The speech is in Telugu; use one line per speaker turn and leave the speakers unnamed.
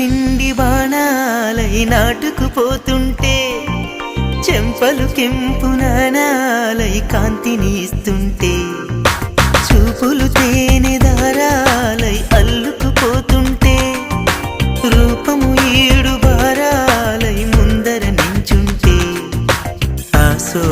వెండి బాణాలై నాటుకుపోతుంటే చెంపలు కెంపు నాణాలై కాంతిని ఇస్తుంటే చూపులు తేనె దారాలై అల్లుకుపోతుంటే రూపము ఏడు భారాలై ముందర నించుంటే ఆ సో